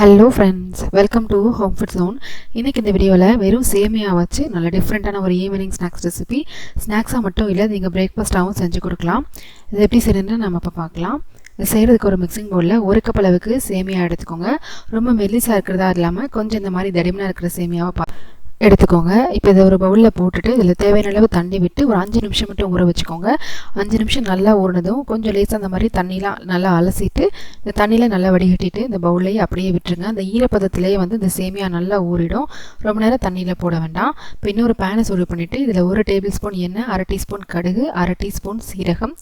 Hello friends welcome to home food zone இன்றைக்கி இந்த வீடியோவில் வெறும் சேமியா வச்சு நல்ல டிஃப்ரெண்ட்டான ஒரு ஈவினிங் ஸ்நாக்ஸ் ரெசிபி ஸ்நாக்ஸாக மட்டும் இல்லை நீங்கள் பிரேக்ஃபாஸ்ட்டாகவும் செஞ்சு கொடுக்கலாம். இது எப்படி செய்யணுன்னு நம்ம இப்போ பார்க்கலாம். இது செய்கிறதுக்கு ஒரு மிக்சிங் பவுலில் ஒரு கப் அளவுக்கு சேமியா எடுத்துக்கோங்க. ரொம்ப மெல்லிசாக இருக்கிறதா இல்லாமல் கொஞ்சம் இந்த மாதிரி தடிமனாக இருக்கிற சேமியாவை பா எடுத்துக்கோங்க. இப்போ இதை ஒரு பவுலில் போட்டுட்டு இதில் தேவையான அளவு தண்ணி விட்டு ஒரு அஞ்சு நிமிஷம் மட்டும் ஊற வச்சுக்கோங்க. அஞ்சு நிமிஷம் நல்லா ஊறினதும் கொஞ்சம் லேசாக அந்த மாதிரி தண்ணிலாம் நல்லா அலசிட்டு இந்த தண்ணியில் நல்லா வடிகட்டிட்டு இந்த பவுல்லையே அப்படியே விட்டுருங்க. அந்த ஈரப்பதத்திலேயே வந்து இந்த சேமியா நல்லா ஊறிடும். ரொம்ப நேரம் தண்ணியில் போட வேண்டாம். இப்போ இன்னொரு பேனை சூடு பண்ணிவிட்டு இதில் ஒரு டேபிள் ஸ்பூன் எண்ணெய் அரை டீஸ்பூன் கடுகு அரை டீஸ்பூன் சீரகம்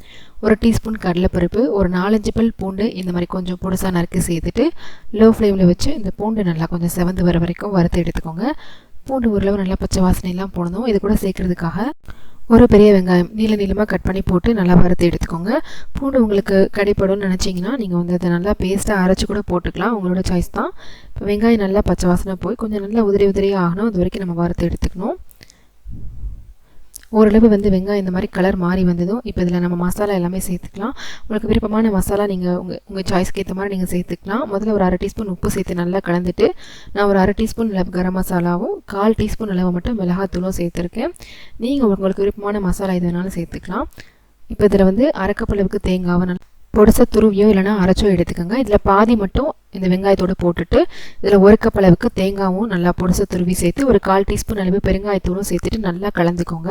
ஒரு டீஸ்பூன் கடலைப்பருப்பு ஒரு நாலஞ்சு பல் பூண்டு இந்த மாதிரி கொஞ்சம் பொடுசாக நறுக்கி சேர்த்துட்டு லோ ஃப்ளேமில் வச்சு இந்த பூண்டு நல்லா கொஞ்சம் செவந்து வர வரைக்கும் வறுத்து எடுத்துக்கோங்க. பூண்டு ஓரளவு நல்லா பச்சை வாசனையெல்லாம் போடணும். இது கூட சேர்க்குறதுக்காக ஒரு பெரிய வெங்காயம் நீள நீளமாக கட் பண்ணி போட்டு நல்லா வறுத்து எடுத்துக்கோங்க. பூண்டு உங்களுக்கு கடிப்படும்னு நினச்சிங்கன்னா நீங்கள் வந்து அதை நல்லா பேஸ்ட்டாக அரைச்சி கூட போட்டுக்கலாம். உங்களோட சாய்ஸ் தான். இப்போ வெங்காயம் நல்லா பச்சை வாசனை போய் கொஞ்சம் நல்லா உதிரி உதிரியாக ஆகணும். அது வரைக்கும் நம்ம வறுத்து எடுத்துக்கணும். ஓரளவு வந்து வெங்காயம் இந்த மாதிரி கலர் மாறி வந்ததும் இப்போ இதில் நம்ம மசாலா எல்லாமே சேர்த்துக்கலாம். உங்களுக்கு விருப்பமான மசாலா நீங்கள் உங்கள் உங்கள் சாய்ஸ்க்கு ஏற்ற மாதிரி நீங்கள் சேர்த்துக்கலாம். முதல்ல ஒரு அரை டீஸ்பூன் உப்பு சேர்த்து நல்லா கலந்துட்டு நான் ஒரு அரை டீஸ்பூன் அளவு கரம் மசாலாவும் கால் டீஸ்பூன் அளவு மட்டும் மிளகாத்தூளும் சேர்த்துருக்கேன். நீங்கள் உங்களுக்கு விருப்பமான மசாலா எது வேணாலும் சேர்த்துக்கலாம். இப்போ இதில் வந்து அரைக்கப்பளவுக்கு தேங்காவை நல்லா பொடிசை துருவியோ இல்லைனா அரைச்சோ எடுத்துக்கோங்க. இதில் பாதி மட்டும் இந்த வெங்காயத்தோடு போட்டுட்டு இதில் ஒரு கப் அளவுக்கு தேங்காவும் நல்லா பொடிசை துருவி சேர்த்து ஒரு கால் டீஸ்பூன் அளவு பெருங்காயத்தூளும் சேர்த்துட்டு நல்லா கலந்துக்கோங்க.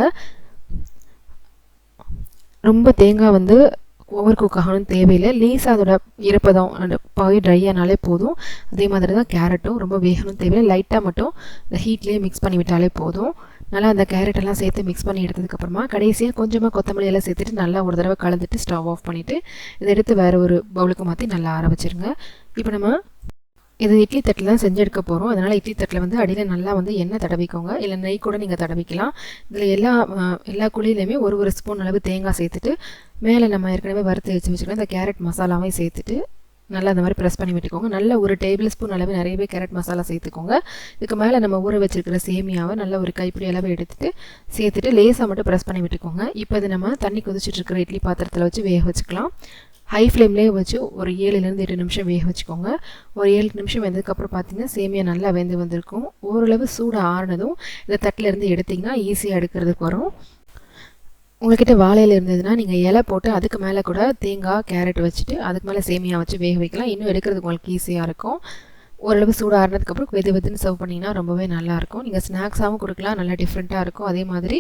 ரொம்ப தேங்காய் வந்து ஓவர் குக் ஆகணும்னு தேவையில்லை. லேசாக அதோட ஈரப்பதம் பாய் ட்ரை ஆனாலே போதும். அதே மாதிரி தான் கேரட்டும் ரொம்ப வேகணும் தேவையில்லை. லைட்டாக மட்டும் இந்த ஹீட்லேயே மிக்ஸ் பண்ணி விட்டாலே போதும். நல்லா அந்த கேரட்டெல்லாம் சேர்த்து மிக்ஸ் பண்ணி எடுத்ததுக்கப்புறமா கடைசியாக கொஞ்சமாக கொத்தமல்லி எல்லாம் சேர்த்துட்டு நல்லா ஒரு தடவை கலந்துட்டு ஸ்டவ் ஆஃப் பண்ணிவிட்டு இதை எடுத்து வேறு ஒரு பவுலுக்கு மாற்றி நல்லா ஆற வச்சுருங்க. இப்போ நம்ம இது இட்லி தட்டில் தான் செஞ்சு எடுக்க போகிறோம் அதனால் இட்லி தட்டில் வந்து அடியில் நல்லா வந்து எண்ணெய் தடவிக்கோங்க. இல்லை நெய் கூட நீங்கள் தடவிக்கலாம். இதில் எல்லா எல்லா குழியிலையுமே ஒரு ஒரு ஸ்பூன் அளவு தேங்காய் சேர்த்துட்டு மேலே நம்ம ஏற்கனவே வறுத்து வச்சு வச்சுக்கலாம் இந்த கேரட் மசாலாவையும் சேர்த்துட்டு நல்லா அந்த மாதிரி ப்ரெஸ் பண்ணி விட்டுக்கோங்க. நல்ல ஒரு டேபிள் ஸ்பூன் அளவு நிறையவே கேரட் மசாலா சேர்த்துக்கோங்க. இதுக்கு மேலே நம்ம ஊற வச்சிருக்கிற சேமியாவை நல்ல ஒரு கைப்பிடி அளவு எடுத்துகிட்டு சேர்த்துட்டு லேசாக மட்டும் ப்ரெஸ் பண்ணி விட்டுக்கோங்க. இப்போ இது நம்ம தண்ணி கொதிச்சுட்டு இருக்கிற இட்லி பாத்திரத்தில் வச்சு வேக வச்சுக்கலாம். ஹை ஃப்ளேம்லேயே வச்சு ஒரு ஏழுலேருந்து எட்டு நிமிஷம் வேக வச்சுக்கோங்க. ஒரு ஏழு நிமிஷம் வெந்ததுக்கப்புறம் பார்த்தீங்கன்னா சேமியா நல்லா வெந்து வந்திருக்கும். ஓரளவு சூடு ஆறுனதும் இந்த தட்டிலேருந்து எடுத்திங்கன்னா ஈஸியாக எடுக்கிறதுக்கு வரும். உங்கள்கிட்ட வாழையில் இருந்ததுன்னா நீங்கள் இலை போட்டு அதுக்கு மேலே கூட தேங்காய் கேரட் வச்சுட்டு அதுக்கு மேலே சேமியா வச்சு வேக வைக்கலாம். இன்னும் எடுக்கிறதுக்கு உங்களுக்கு ஈஸியாக இருக்கும். ஓரளவு சூடாக ஆறினதுக்கப்புறம் வெது வெதுன்னு சர்வ் பண்ணிங்கன்னா ரொம்பவே நல்லாயிருக்கும் நீங்கள் ஸ்நாக்ஸாகவும் கொடுக்கலாம் நல்லா டிஃப்ரெண்ட்டாக இருக்கும். அதே மாதிரி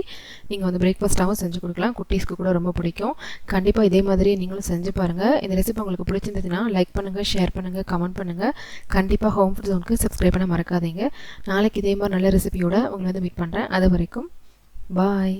நீங்கள் வந்து பிரேக்ஃபாஸ்ட்டாகவும் செஞ்சு கொடுக்கலாம். குட்டீஸ்க்கு கூட ரொம்ப பிடிக்கும். கண்டிப்பாக இதே மாதிரி நீங்களும் செஞ்சு பாருங்கள் இந்த ரெசிபி உங்களுக்கு பிடிச்சிருந்ததுன்னா லைக் பண்ணுங்கள் ஷேர் பண்ணுங்கள் கமெண்ட் பண்ணுங்கள் கண்டிப்பாக ஹோம் ஃபுட் ஜோனுக்கு சப்ஸ்கிரைப் பண்ண மறக்காதீங்க. நாளைக்கு இதே மாதிரி நல்ல ரெசிபியோட உங்களை வந்து மீட் பண்ணுறேன் அது வரைக்கும் பாய்